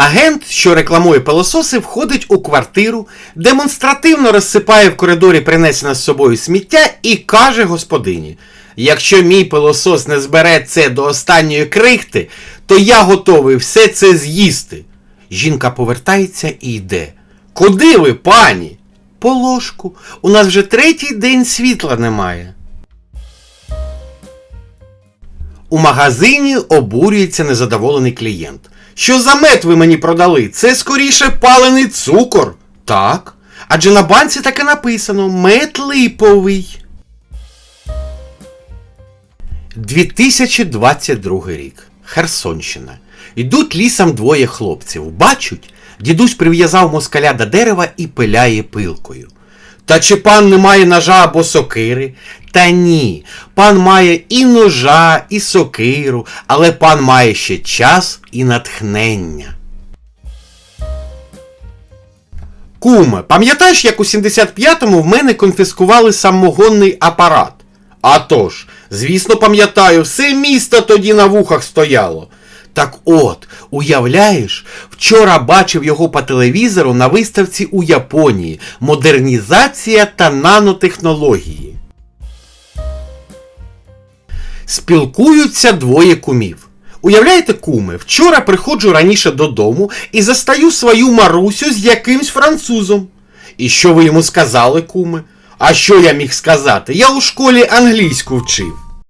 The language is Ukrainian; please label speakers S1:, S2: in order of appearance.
S1: Агент, що рекламує пилососи, входить у квартиру, демонстративно розсипає в коридорі принесене з собою сміття і каже господині: якщо мій пилосос не збере це до останньої крихти, то я готовий все це з'їсти. Жінка повертається і йде. Куди ви, пані? По ложку. У нас вже третій день світла немає. У магазині обурюється незадоволений клієнт. Що за мед ви мені продали? Це скоріше палений цукор. Так. Адже на банці таке написано мед липовий. 2022 рік. Херсонщина. Йдуть лісом двоє хлопців. Бачуть, дідусь прив'язав москаля до дерева і пиляє пилкою. Та чи пан не має ножа або сокири? Та ні, пан має і ножа, і сокиру, але пан має ще час і натхнення. Куме, пам'ятаєш, як у 75-му в мене конфіскували самогонний апарат? А тож, звісно, пам'ятаю, все місто тоді на вухах стояло. Так от, уявляєш, вчора бачив його по телевізору на виставці у Японії Модернізація та нанотехнології. Спілкуються двоє кумів. Уявляєте, куми, вчора приходжу раніше додому і застаю свою Марусю з якимсь французом. І що ви йому сказали, куми? А що я міг сказати? Я у школі англійську вчив.